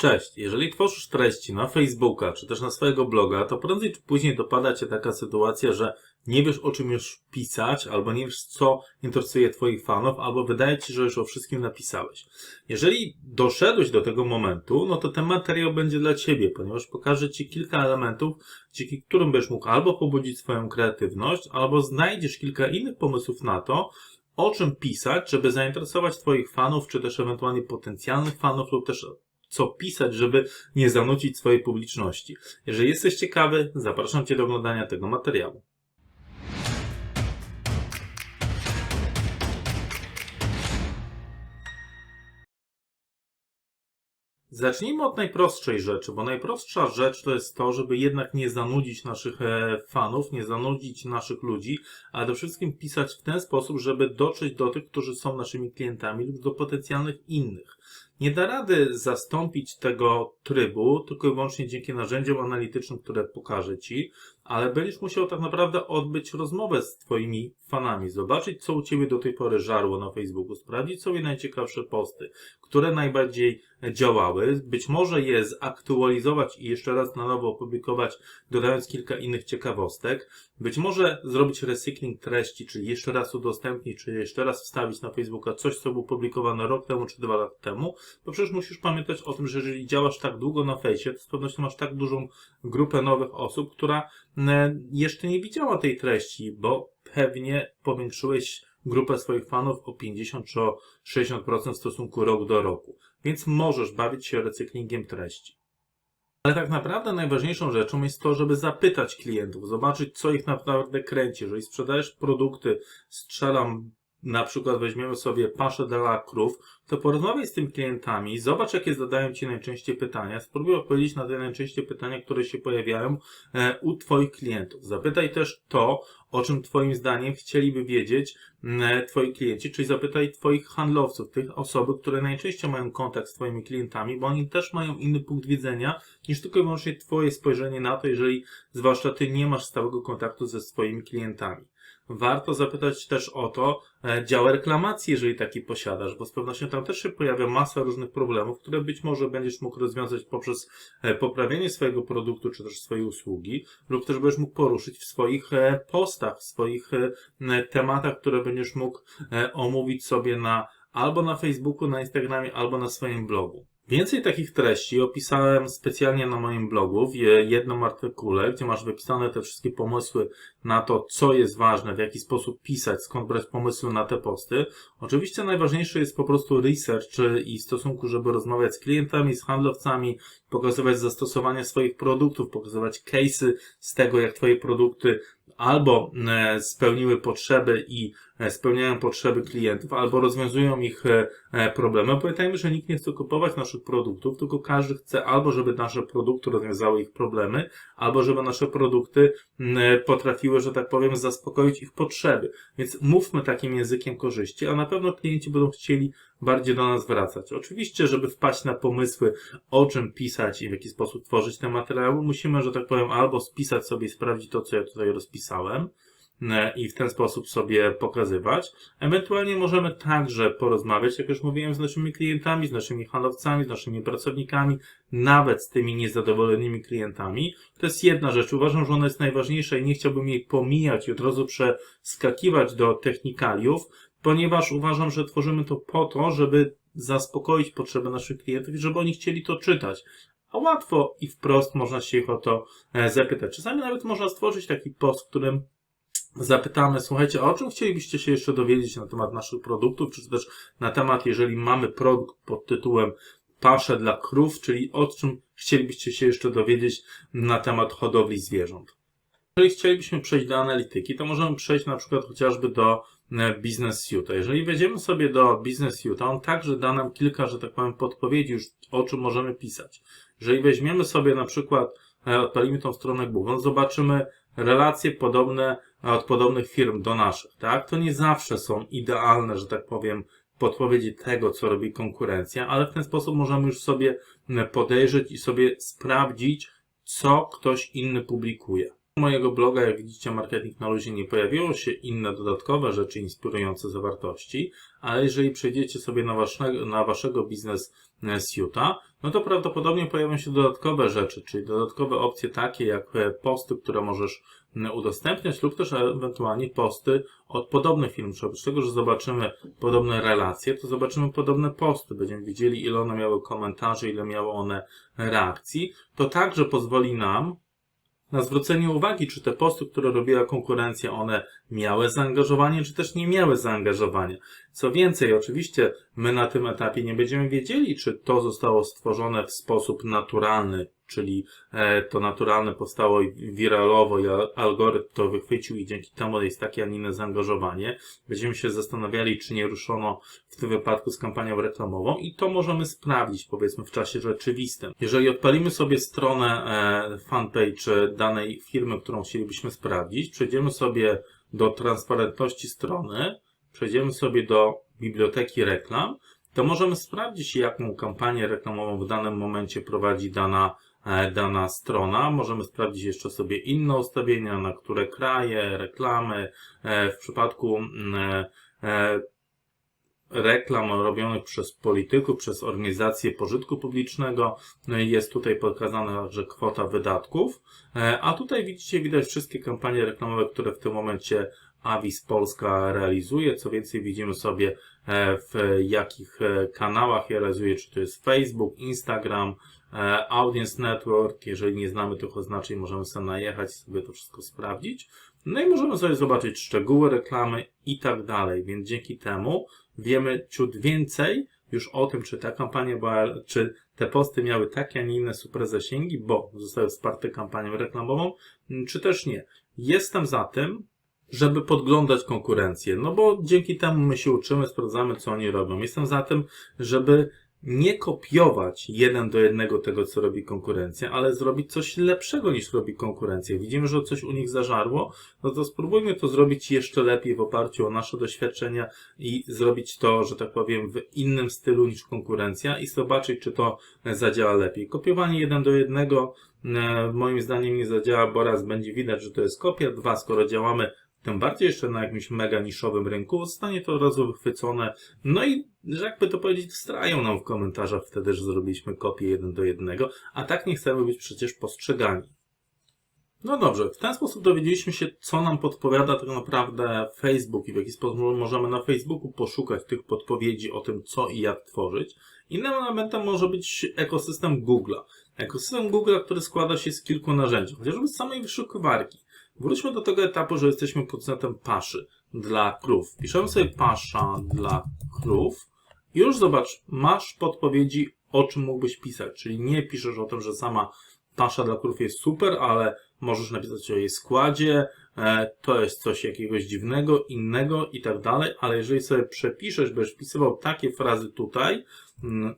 Cześć, jeżeli tworzysz treści na Facebooka czy też na swojego bloga, to prędzej czy później dopada Cię taka sytuacja, że nie wiesz o czym już pisać, albo nie wiesz co interesuje Twoich fanów, albo wydaje Ci że już o wszystkim napisałeś. Jeżeli doszedłeś do tego momentu, no to ten materiał będzie dla Ciebie, ponieważ pokaże Ci kilka elementów, dzięki którym będziesz mógł albo pobudzić swoją kreatywność, albo znajdziesz kilka innych pomysłów na to, o czym pisać, żeby zainteresować Twoich fanów, czy też ewentualnie potencjalnych fanów, lub też co pisać, żeby nie zanudzić swojej publiczności. Jeżeli jesteś ciekawy, zapraszam Cię do oglądania tego materiału. Zacznijmy od najprostszej rzeczy, bo najprostsza rzecz to jest to, żeby jednak nie zanudzić naszych e, fanów, nie zanudzić naszych ludzi, ale przede wszystkim pisać w ten sposób, żeby dotrzeć do tych, którzy są naszymi klientami lub do potencjalnych innych. Nie da rady zastąpić tego trybu tylko i wyłącznie dzięki narzędziom analitycznym, które pokażę Ci, ale będziesz musiał tak naprawdę odbyć rozmowę z Twoimi fanami, zobaczyć, co u Ciebie do tej pory żarło na Facebooku, sprawdzić sobie najciekawsze posty, które najbardziej działały, być może je zaktualizować i jeszcze raz na nowo opublikować, dodając kilka innych ciekawostek, być może zrobić recykling treści, czyli jeszcze raz udostępnić, czy jeszcze raz wstawić na Facebooka coś, co było publikowane rok temu, czy dwa lata temu, bo przecież musisz pamiętać o tym, że jeżeli działasz tak długo na fejsie, to z pewnością masz tak dużą grupę nowych osób, która jeszcze nie widziała tej treści, bo pewnie powiększyłeś grupę swoich fanów o 50 czy o 60% w stosunku rok do roku. Więc możesz bawić się recyklingiem treści. Ale tak naprawdę najważniejszą rzeczą jest to, żeby zapytać klientów, zobaczyć, co ich naprawdę kręci. Jeżeli sprzedajesz produkty, strzelam, na przykład weźmiemy sobie paszę dla krów, to porozmawiaj z tymi klientami, zobacz, jakie zadają Ci najczęściej pytania, spróbuj odpowiedzieć na te najczęściej pytania, które się pojawiają e, u Twoich klientów. Zapytaj też to, o czym Twoim zdaniem chcieliby wiedzieć e, Twoi klienci, czyli zapytaj Twoich handlowców, tych osoby, które najczęściej mają kontakt z Twoimi klientami, bo oni też mają inny punkt widzenia niż tylko i wyłącznie Twoje spojrzenie na to, jeżeli zwłaszcza Ty nie masz stałego kontaktu ze swoimi klientami. Warto zapytać też o to e, dział reklamacji, jeżeli taki posiadasz, bo z pewnością tam też się pojawia masa różnych problemów, które być może będziesz mógł rozwiązać poprzez e, poprawienie swojego produktu czy też swojej usługi, lub też będziesz mógł poruszyć w swoich e, postach, w swoich tematach, które będziesz mógł omówić sobie na albo na Facebooku, na Instagramie, albo na swoim blogu. Więcej takich treści opisałem specjalnie na moim blogu w jednym artykule, gdzie masz wypisane te wszystkie pomysły na to, co jest ważne, w jaki sposób pisać, skąd brać pomysły na te posty. Oczywiście najważniejszy jest po prostu research i stosunku, żeby rozmawiać z klientami, z handlowcami, pokazywać zastosowanie swoich produktów, pokazywać case'y z tego, jak Twoje produkty albo e, spełniły potrzeby i e, spełniają potrzeby klientów, albo rozwiązują ich e, problemy. Pamiętajmy, że nikt nie chce kupować naszych produktów, tylko każdy chce albo, żeby nasze produkty rozwiązały ich problemy, albo żeby nasze produkty potrafiły, że tak powiem, zaspokoić ich potrzeby. Więc mówmy takim językiem korzyści, a na pewno klienci będą chcieli bardziej do nas wracać. Oczywiście, żeby wpaść na pomysły, o czym pisać i w jaki sposób tworzyć te materiały, musimy, że tak powiem, albo spisać sobie i sprawdzić to, co ja tutaj rozpisałem e, i w ten sposób sobie pokazywać. Ewentualnie możemy także porozmawiać, jak już mówiłem, z naszymi klientami, z naszymi handlowcami, z naszymi pracownikami, nawet z tymi niezadowolonymi klientami. To jest jedna rzecz. Uważam, że ona jest najważniejsza i nie chciałbym jej pomijać i od razu przeskakiwać do technikaliów, ponieważ uważam, że tworzymy to po to, żeby zaspokoić potrzeby naszych klientów i żeby oni chcieli to czytać. A łatwo i wprost można się ich o to e, zapytać. Czasami nawet można stworzyć taki post, w którym zapytamy, słuchajcie, o czym chcielibyście się jeszcze dowiedzieć na temat naszych produktów, czy też na temat, jeżeli mamy produkt pod tytułem pasze dla krów, czyli o czym chcielibyście się jeszcze dowiedzieć na temat hodowli zwierząt. Jeżeli chcielibyśmy przejść do analityki, to możemy przejść na przykład chociażby do Business Suite. Jeżeli wejdziemy sobie do Business Suite, on także da nam kilka, że tak powiem, podpowiedzi już o czym możemy pisać. Jeżeli weźmiemy sobie na przykład, e, odpalimy tą stronę Google, zobaczymy relacje podobne e, od podobnych firm do naszych, tak? To nie zawsze są idealne, że tak powiem, podpowiedzi tego, co robi konkurencja, ale w ten sposób możemy już sobie podejrzeć i sobie sprawdzić, co ktoś inny publikuje. Mojego bloga, jak widzicie, Marketing na Luzie, nie pojawiło się inne dodatkowe rzeczy inspirujące zawartości, ale jeżeli przejdziecie sobie na, waszego, na waszego biznes e, suite'a, no to prawdopodobnie pojawią się dodatkowe rzeczy, czyli dodatkowe opcje takie jak e, posty, które możesz udostępniać lub też ewentualnie posty od podobnych filmów. Czy oprócz tego, że zobaczymy podobne relacje, to zobaczymy podobne posty. Będziemy widzieli, ile one miały komentarzy, ile miały one reakcji. To także pozwoli nam na zwrócenie uwagi, czy te posty, które robiła konkurencja, one miały zaangażowanie, czy też nie miały zaangażowania. Co więcej, oczywiście my na tym etapie nie będziemy wiedzieli, czy to zostało stworzone w sposób naturalny, czyli e, to naturalne powstało wiralowo i al- algorytm to wychwycił i dzięki temu jest takie, a nie inne zaangażowanie. Będziemy się zastanawiali, czy nie ruszono w tym wypadku z kampanią reklamową i to możemy sprawdzić, powiedzmy, w czasie rzeczywistym. Jeżeli odpalimy sobie stronę e, fanpage danej firmy, którą chcielibyśmy sprawdzić, przejdziemy sobie do transparentności strony, przejdziemy sobie do biblioteki reklam, to możemy sprawdzić, jaką kampanię reklamową w danym momencie prowadzi dana, e, dana strona. Możemy sprawdzić jeszcze sobie inne ustawienia, na które kraje, reklamy. E, w przypadku mm, e, reklam robionych przez polityków, przez organizacje pożytku publicznego. No Jest tutaj pokazana także kwota wydatków. E, A tutaj widzicie, widać wszystkie kampanie reklamowe, które w tym momencie Avis Polska realizuje. Co więcej, widzimy sobie e, w jakich e, kanałach je realizuje, czy to jest Facebook, Instagram, Audience Network. Jeżeli nie znamy tych oznaczeń, możemy sobie najechać, sobie to wszystko sprawdzić. No i możemy sobie zobaczyć szczegóły reklamy i tak dalej. Więc dzięki temu wiemy ciut więcej już o tym, czy ta kampania była, czy te posty miały takie, a nie inne super zasięgi, bo zostały wsparte kampanią reklamową, m, czy też nie. Jestem za tym, żeby podglądać konkurencję, no bo dzięki temu my się uczymy, sprawdzamy, co oni robią. Jestem za tym, żeby nie kopiować jeden do jednego tego, co robi konkurencja, ale zrobić coś lepszego niż robi konkurencja. Widzimy, że coś u nich zażarło, no to spróbujmy to zrobić jeszcze lepiej w oparciu o nasze doświadczenia i zrobić to, że tak powiem, w innym stylu niż konkurencja i zobaczyć, czy to zadziała lepiej. Kopiowanie jeden do jednego e, moim zdaniem nie zadziała, bo raz będzie widać, że to jest kopia, dwa, skoro działamy tym bardziej jeszcze na jakimś mega niszowym rynku, zostanie to od razu wychwycone. No i, że jakby to powiedzieć, strają nam w komentarzach wtedy, że zrobiliśmy kopię jeden do jednego, a tak nie chcemy być przecież postrzegani. No dobrze, w ten sposób dowiedzieliśmy się, co nam podpowiada tak naprawdę Facebook i w jaki sposób możemy na Facebooku poszukać tych podpowiedzi o tym, co i jak tworzyć. Innym elementem może być ekosystem Google'a. Ekosystem Google'a, który składa się z kilku narzędzi, chociażby z samej wyszukiwarki. Wróćmy do tego etapu, że jesteśmy producentem paszy dla krów. Piszemy sobie pasza dla krów i już zobacz, masz podpowiedzi, o czym mógłbyś pisać. Czyli nie piszesz o tym, że sama pasza dla krów jest super, ale możesz napisać o jej składzie, e, to jest coś jakiegoś dziwnego, innego i tak dalej, ale jeżeli sobie przepiszesz, będziesz wpisywał takie frazy tutaj, mm,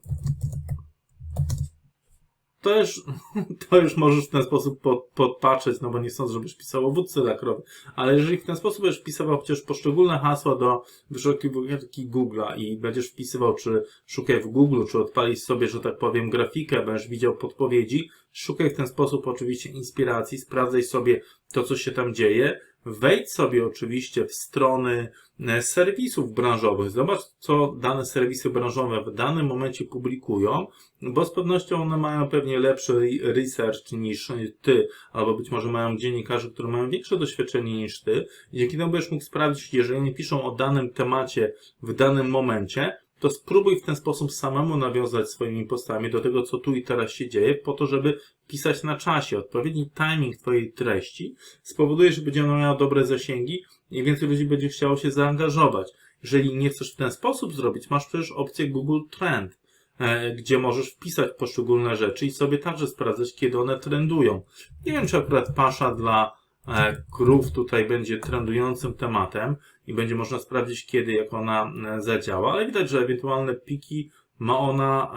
to już, to już możesz w ten sposób pod, podpatrzeć, no bo nie sądzę, żebyś pisał o wódce dla krowy. Ale jeżeli w ten sposób będziesz wpisywał chociaż poszczególne hasła do wyszukiwarki Google'a i będziesz wpisywał, czy szukaj w Google, czy odpalić sobie, że tak powiem, grafikę, będziesz widział podpowiedzi, szukaj w ten sposób oczywiście inspiracji, sprawdzaj sobie to, co się tam dzieje, wejdź sobie oczywiście w strony e, serwisów branżowych, zobacz, co dane serwisy branżowe w danym momencie publikują, bo z pewnością one mają pewnie lepszy research niż ty, albo być może mają dziennikarzy, którzy mają większe doświadczenie niż ty. Dzięki temu będziesz mógł sprawdzić, jeżeli nie piszą o danym temacie w danym momencie, to spróbuj w ten sposób samemu nawiązać swoimi postami do tego, co tu i teraz się dzieje, po to, żeby pisać na czasie. Odpowiedni timing Twojej treści spowoduje, że będzie ona miała dobre zasięgi i więcej ludzi będzie chciało się zaangażować. Jeżeli nie chcesz w ten sposób zrobić, masz też opcję Google Trend, e, gdzie możesz wpisać poszczególne rzeczy i sobie także sprawdzać, kiedy one trendują. Nie wiem, czy akurat pasza dla e, krów tutaj będzie trendującym tematem i będzie można sprawdzić, kiedy, jak ona e, zadziała, ale widać, że ewentualne piki ma ona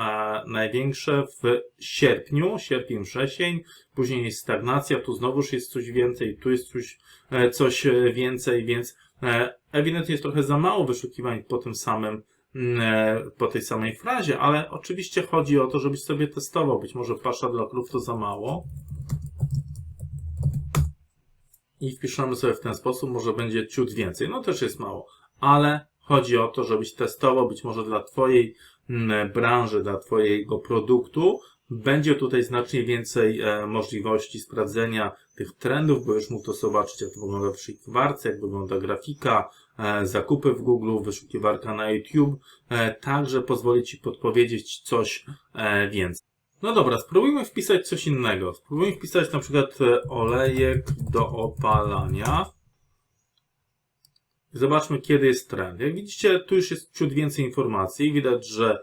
e, największe w sierpniu, sierpień, wrzesień, później jest stagnacja, tu znowuż jest coś więcej, tu jest coś, e, coś e, więcej, więc e, ewidentnie jest trochę za mało wyszukiwań po tym samym mm, e, po tej samej frazie, ale oczywiście chodzi o to, żebyś sobie testował. Być może pasza dla krów to za mało. I wpiszemy sobie w ten sposób, może będzie ciut więcej. No też jest mało, ale chodzi o to, żebyś testował być może dla Twojej mm, branży, dla Twojego produktu. Będzie tutaj znacznie więcej e, możliwości sprawdzenia tych trendów, bo już mógł to zobaczyć, jak to wygląda w wyszukiwarce, jak wygląda grafika, e, zakupy w Google, wyszukiwarka na YouTube. E, także pozwoli Ci podpowiedzieć coś e, więcej. No dobra, spróbujmy wpisać coś innego. Spróbujmy wpisać na przykład e, olejek do opalania. Zobaczmy, kiedy jest trend. Jak widzicie, tu już jest ciut więcej informacji. Widać, że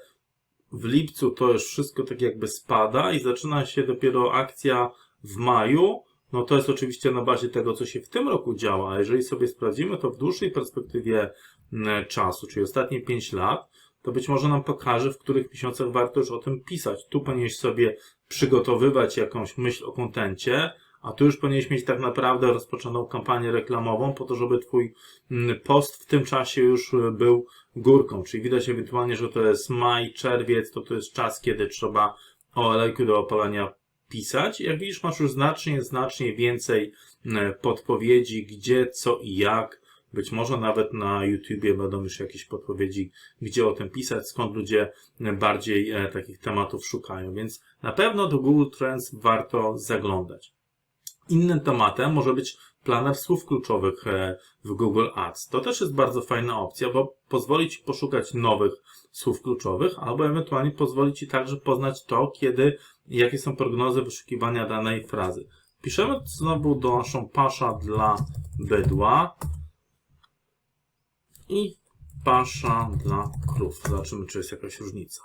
w lipcu to już wszystko tak jakby spada i zaczyna się dopiero akcja w maju. No to jest oczywiście na bazie tego, co się w tym roku działa, a jeżeli sobie sprawdzimy to w dłuższej perspektywie czasu, czyli ostatnie 5 lat, to być może nam pokaże, w których miesiącach warto już o tym pisać. Tu powinieneś sobie przygotowywać jakąś myśl o kontencie, a tu już powinieneś mieć tak naprawdę rozpoczętą kampanię reklamową po to, żeby twój mm, post w tym czasie już y, był górką. Czyli widać ewentualnie, że to jest maj, czerwiec, to to jest czas, kiedy trzeba o olejku do opalania pisać. Jak widzisz, masz już znacznie, znacznie więcej mm, podpowiedzi, gdzie, co i jak. Być może nawet na YouTubie będą już jakieś podpowiedzi, gdzie o tym pisać, skąd ludzie bardziej e, takich tematów szukają. Więc na pewno do Google Trends warto zaglądać. Innym tematem może być planer słów kluczowych e, w Google Ads. To też jest bardzo fajna opcja, bo pozwoli Ci poszukać nowych słów kluczowych, albo ewentualnie pozwoli Ci także poznać to, kiedy, jakie są prognozy wyszukiwania danej frazy. Piszemy znowu do naszą pasza dla bydła i pasza dla krów. Zobaczymy, czy jest jakaś różnica.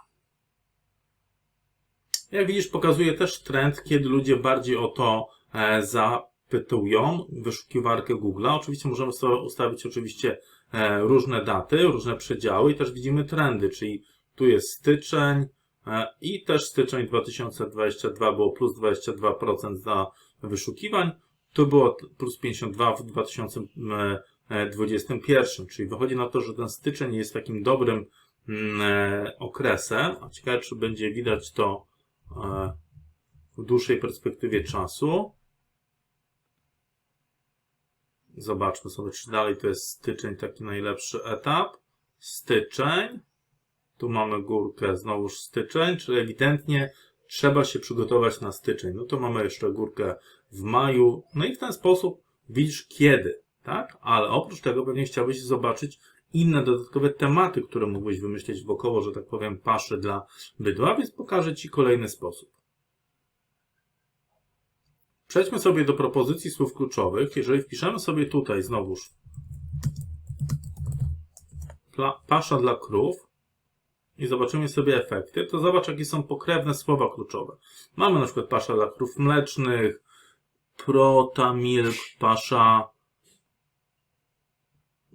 Jak widzisz, pokazuje też trend, kiedy ludzie bardziej o to e, zapytują wyszukiwarkę Google. Oczywiście możemy sobie ustawić oczywiście e, różne daty, różne przedziały i też widzimy trendy, czyli tu jest styczeń e, i też styczeń 2022 było plus 22% za wyszukiwań. Tu było plus 52 w 2021, czyli wychodzi na to, że ten styczeń jest takim dobrym mm, okresem. A ciekawe, czy będzie widać to w dłuższej perspektywie czasu. Zobaczmy sobie, czy dalej to jest styczeń, taki najlepszy etap. Styczeń. Tu mamy górkę, znowuż styczeń, czyli ewidentnie trzeba się przygotować na styczeń. No to mamy jeszcze górkę w maju. No i w ten sposób widzisz kiedy, tak? Ale oprócz tego pewnie chciałbyś zobaczyć inne dodatkowe tematy, które mógłbyś wymyślić wokoło, że tak powiem, paszy dla bydła, więc pokażę Ci kolejny sposób. Przejdźmy sobie do propozycji słów kluczowych. Jeżeli wpiszemy sobie tutaj znowuż pasza dla krów i zobaczymy sobie efekty, to zobacz, jakie są pokrewne słowa kluczowe. Mamy na przykład pasza dla krów mlecznych, prota, milk, pasza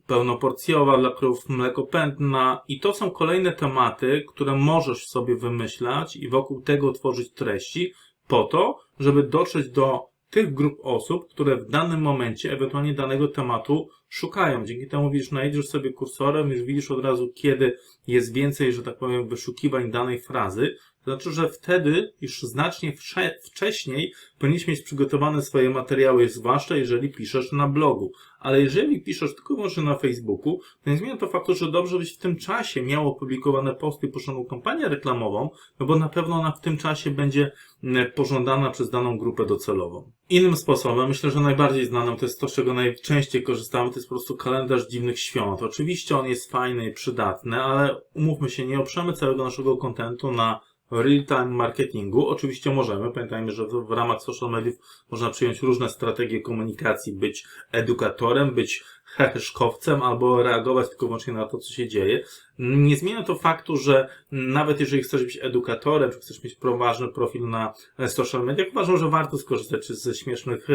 pełnoporcjowa dla krów, mleko pętna i to są kolejne tematy, które możesz sobie wymyślać i wokół tego tworzyć treści po to, żeby dotrzeć do tych grup osób, które w danym momencie ewentualnie danego tematu szukają. Dzięki temu widzisz, najedziesz sobie kursorem, już widzisz od razu, kiedy jest więcej, że tak powiem, wyszukiwań danej frazy. To znaczy, że wtedy już znacznie wcześniej powinieneś mieć przygotowane swoje materiały, zwłaszcza jeżeli piszesz na blogu. Ale jeżeli piszesz tylko może na Facebooku, to nie zmienia to faktu, że dobrze byś w tym czasie miał opublikowane posty i kampanię reklamową, no bo na pewno ona w tym czasie będzie mm, pożądana przez daną grupę docelową. Innym sposobem, myślę, że najbardziej znanym to jest to, z czego najczęściej korzystamy, to jest po prostu kalendarz dziwnych świąt. Oczywiście on jest fajny i przydatny, ale umówmy się, nie oprzemy całego naszego kontentu na real-time marketingu. Oczywiście możemy. Pamiętajmy, że w, w ramach social mediów można przyjąć różne strategie komunikacji, być edukatorem, być heheszkowcem albo reagować tylko wyłącznie na to, co się dzieje. Nie zmienia to faktu, że nawet jeżeli chcesz być edukatorem, czy chcesz mieć poważny profil na social mediach, uważam, że warto skorzystać ze śmiesznych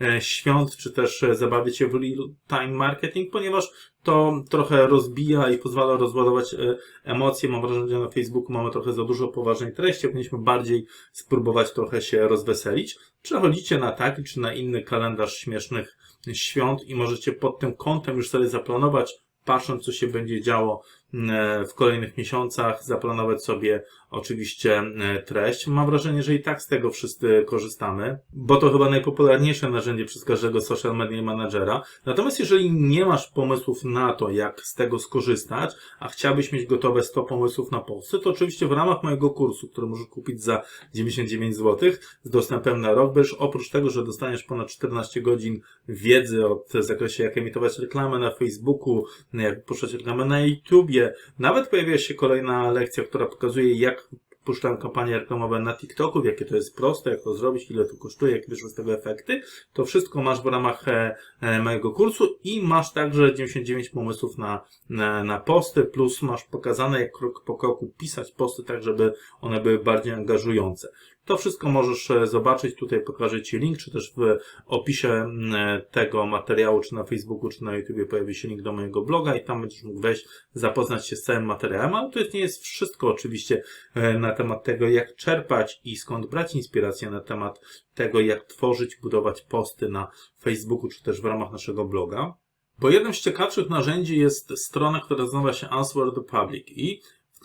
e, świąt, czy też zabawić się w real-time marketing, ponieważ to trochę rozbija i pozwala rozładować e, emocje. Mam wrażenie, że na Facebooku mamy trochę za dużo poważnej treści, powinniśmy bardziej spróbować trochę się rozweselić. Przechodzicie na taki czy na inny kalendarz śmiesznych świąt i możecie pod tym kątem już sobie zaplanować, patrząc co się będzie działo mm, e, w kolejnych miesiącach, zaplanować sobie oczywiście e, treść. Mam wrażenie, że i tak z tego wszyscy korzystamy, bo to chyba najpopularniejsze narzędzie przez każdego social media managera. Natomiast jeżeli nie masz pomysłów na to, jak z tego skorzystać, a chciałbyś mieć gotowe 100 pomysłów na posty, to oczywiście w ramach mojego kursu, który możesz kupić za 99 zł z dostępem na rok, będziesz oprócz tego, że dostaniesz ponad 14 godzin wiedzy o zakresie, jak emitować reklamę na Facebooku, jak puszczać reklamę na YouTubie, nawet pojawia się kolejna lekcja, która pokazuje, jak puszczam kampanie reklamowe na TikToku, jakie to jest proste, jak to zrobić, ile to kosztuje, jakie wyszły z tego efekty. To wszystko masz w ramach e, e, mojego kursu i masz także 99 pomysłów na, na, na posty, plus masz pokazane, jak krok po kroku pisać posty, tak żeby one były bardziej angażujące. To wszystko możesz e, zobaczyć. Tutaj pokażę Ci link, czy też w opisie mm, tego materiału, czy na Facebooku, czy na YouTubie pojawi się link do mojego bloga i tam będziesz mógł wejść, zapoznać się z całym materiałem, ale to nie jest wszystko oczywiście e, na temat tego, jak czerpać i skąd brać inspirację na temat tego, jak tworzyć, budować posty na Facebooku, czy też w ramach naszego bloga. Bo jednym z ciekawszych narzędzi jest strona, która nazywa się Answer the Public i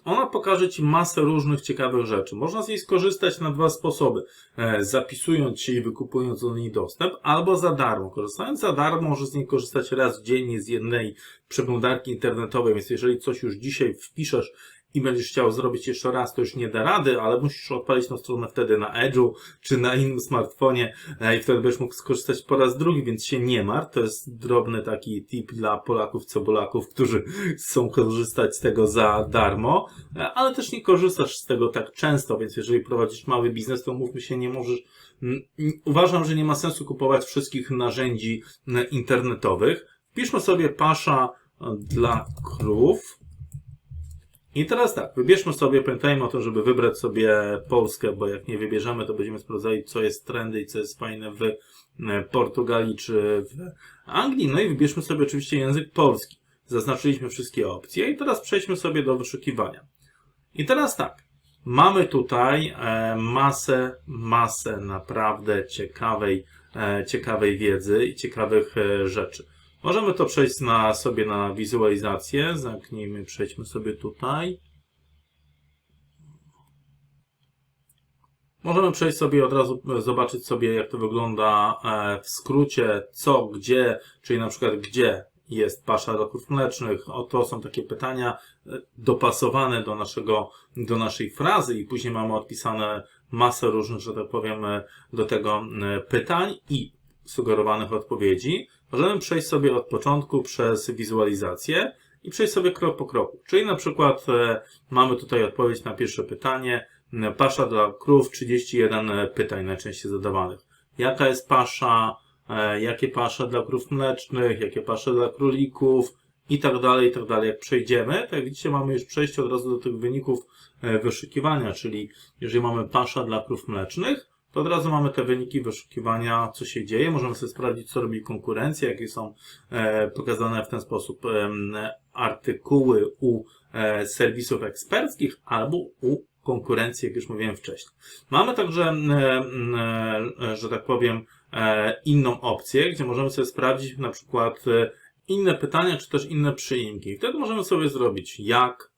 ona pokaże Ci masę różnych ciekawych rzeczy. Można z niej skorzystać na dwa sposoby. E, zapisując się i wykupując do niej dostęp, albo za darmo. Korzystając za darmo, możesz z niej korzystać raz dziennie z jednej przeglądarki internetowej, więc jeżeli coś już dzisiaj wpiszesz i będziesz chciał zrobić jeszcze raz, to już nie da rady, ale musisz odpalić tą stronę wtedy na Edge'u czy na innym smartfonie e, i wtedy będziesz mógł skorzystać po raz drugi, więc się nie martw. To jest drobny taki tip dla Polaków, cebulaków, którzy chcą korzystać z tego za darmo, e, ale też nie korzystasz z tego tak często, więc jeżeli prowadzisz mały biznes, to mówmy się, nie możesz Uważam, że nie ma sensu kupować wszystkich narzędzi e, internetowych. Wpiszmy sobie pasza dla krów. I teraz tak, wybierzmy sobie, pamiętajmy o tym, żeby wybrać sobie Polskę, bo jak nie wybierzemy, to będziemy sprawdzali, co jest trendy i co jest fajne w e, Portugalii czy w Anglii. No i wybierzmy sobie oczywiście język polski. Zaznaczyliśmy wszystkie opcje i teraz przejdźmy sobie do wyszukiwania. I teraz tak, mamy tutaj e, masę, masę naprawdę ciekawej, e, ciekawej wiedzy i ciekawych rzeczy. Możemy to przejść na, sobie na wizualizację. Zamknijmy, przejdźmy sobie tutaj. Możemy przejść sobie od razu, zobaczyć sobie, jak to wygląda e, w skrócie, co, gdzie, czyli na przykład gdzie jest pasza roków mlecznych. Oto są takie pytania e, dopasowane do naszego, do naszej frazy i później mamy odpisane masę różnych, że tak powiem, e, do tego pytań i sugerowanych odpowiedzi. Możemy przejść sobie od początku przez wizualizację i przejść sobie krok po kroku. Czyli na przykład e, mamy tutaj odpowiedź na pierwsze pytanie. Pasza dla krów, 31 pytań najczęściej zadawanych. Jaka jest pasza, e, jakie pasze dla krów mlecznych, jakie pasze dla królików i tak dalej, i tak dalej. Jak przejdziemy, to jak widzicie mamy już przejście od razu do tych wyników e, wyszukiwania, czyli jeżeli mamy pasza dla krów mlecznych, to od razu mamy te wyniki wyszukiwania, co się dzieje. Możemy sobie sprawdzić, co robi konkurencja, jakie są e, pokazane w ten sposób e, artykuły u e, serwisów eksperckich albo u konkurencji, jak już mówiłem wcześniej. Mamy także, e, e, że tak powiem, e, inną opcję, gdzie możemy sobie sprawdzić na przykład inne pytania, czy też inne przyimki. Wtedy możemy sobie zrobić jak,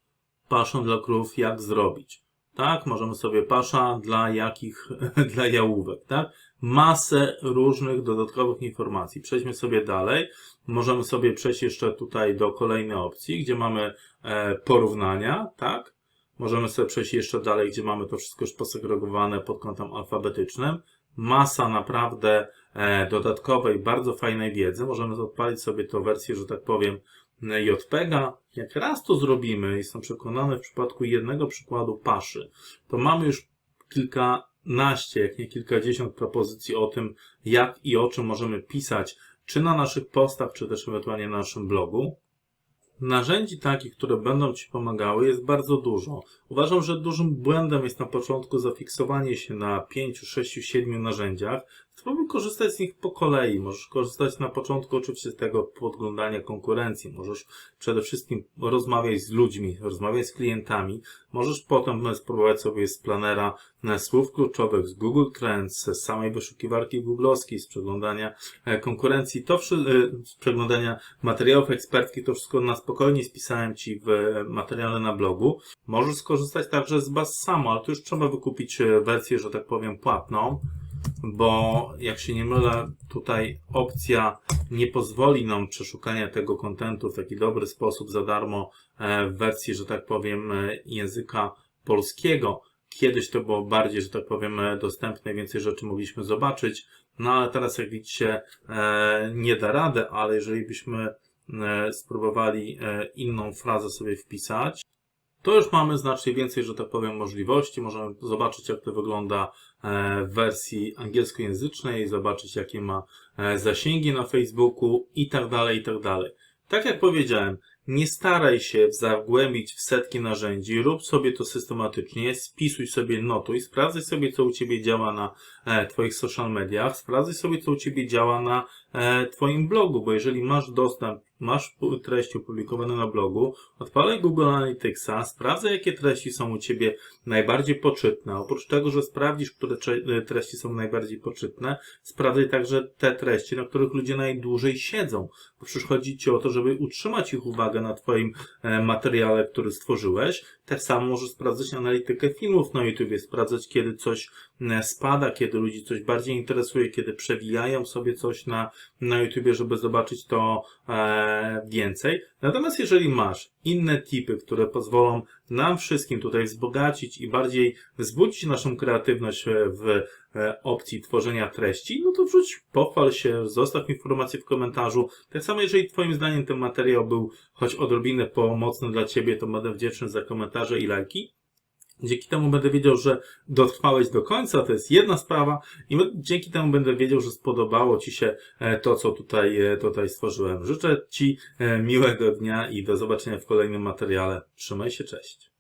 paszą dla krów, jak zrobić tak? Możemy sobie pasza dla jakich, dla jałówek, tak? Masę różnych dodatkowych informacji. Przejdźmy sobie dalej. Możemy sobie przejść jeszcze tutaj do kolejnej opcji, gdzie mamy e, porównania, tak? Możemy sobie przejść jeszcze dalej, gdzie mamy to wszystko już posegregowane pod kątem alfabetycznym. Masa naprawdę e, dodatkowej, bardzo fajnej wiedzy. Możemy odpalić sobie tą wersję, że tak powiem, JPEGa. Jak raz to zrobimy, jestem przekonany w przypadku jednego przykładu paszy, to mamy już kilkanaście, jak nie kilkadziesiąt propozycji o tym, jak i o czym możemy pisać, czy na naszych postach, czy też ewentualnie na naszym blogu. Narzędzi takich, które będą Ci pomagały, jest bardzo dużo. Uważam, że dużym błędem jest na początku zafiksowanie się na 5, 6, 7 narzędziach. Spróbuj korzystać z nich po kolei. Możesz korzystać na początku oczywiście z tego podglądania konkurencji. Możesz przede wszystkim rozmawiać z ludźmi, rozmawiać z klientami. Możesz potem spróbować sobie z planera e, słów kluczowych, z Google Trends, z samej wyszukiwarki googlowskiej, z przeglądania e, konkurencji, to e, z przeglądania materiałów eksperckich, to wszystko na spokojnie spisałem Ci w materiale na blogu. Możesz skorzystać także z Bassamo, ale tu już trzeba wykupić wersję, że tak powiem, płatną bo jak się nie mylę, tutaj opcja nie pozwoli nam przeszukania tego kontentu w taki dobry sposób za darmo e, w wersji, że tak powiem, e, języka polskiego. Kiedyś to było bardziej, że tak powiem, e, dostępne, więcej rzeczy mogliśmy zobaczyć, no ale teraz jak widzicie nie da rady, ale jeżeli byśmy spróbowali inną frazę sobie wpisać, to już mamy znacznie więcej, że tak powiem, możliwości. Możemy zobaczyć, jak to wygląda e, w wersji angielskojęzycznej, zobaczyć, jakie ma e, zasięgi na Facebooku i tak dalej, i tak dalej. Tak jak powiedziałem, nie staraj się zagłębić w setki narzędzi, rób sobie to systematycznie, spisuj sobie, notuj, sprawdzaj sobie, co u Ciebie działa na e, Twoich social mediach, sprawdzaj sobie, co u Ciebie działa na e, Twoim blogu, bo jeżeli masz dostęp, masz treści opublikowane na blogu, odpalaj Google Analyticsa, sprawdzaj, jakie treści są u Ciebie najbardziej poczytne. Oprócz tego, że sprawdzisz, które tre- treści są najbardziej poczytne, sprawdzaj także te treści, na których ludzie najdłużej siedzą. Bo przecież chodzi Ci o to, żeby utrzymać ich uwagę na Twoim e, materiale, który stworzyłeś. Tak samo możesz sprawdzać analitykę filmów na YouTube, sprawdzać, kiedy coś e, spada, kiedy ludzi coś bardziej interesuje, kiedy przewijają sobie coś na, na YouTubie, żeby zobaczyć to e, więcej. Natomiast jeżeli masz inne tipy, które pozwolą nam wszystkim tutaj wzbogacić i bardziej wzbudzić naszą kreatywność e, w e, opcji tworzenia treści, no to wrzuć, pochwal się, zostaw informację w komentarzu. Tak samo, jeżeli Twoim zdaniem ten materiał był choć odrobinę pomocny dla Ciebie, to będę wdzięczny za komentarze i lajki. Dzięki temu będę wiedział, że dotrwałeś do końca, to jest jedna sprawa i dzięki temu będę wiedział, że spodobało Ci się e, to, co tutaj, e, tutaj stworzyłem. Życzę Ci e, miłego dnia i do zobaczenia w kolejnym materiale. Trzymaj się, cześć.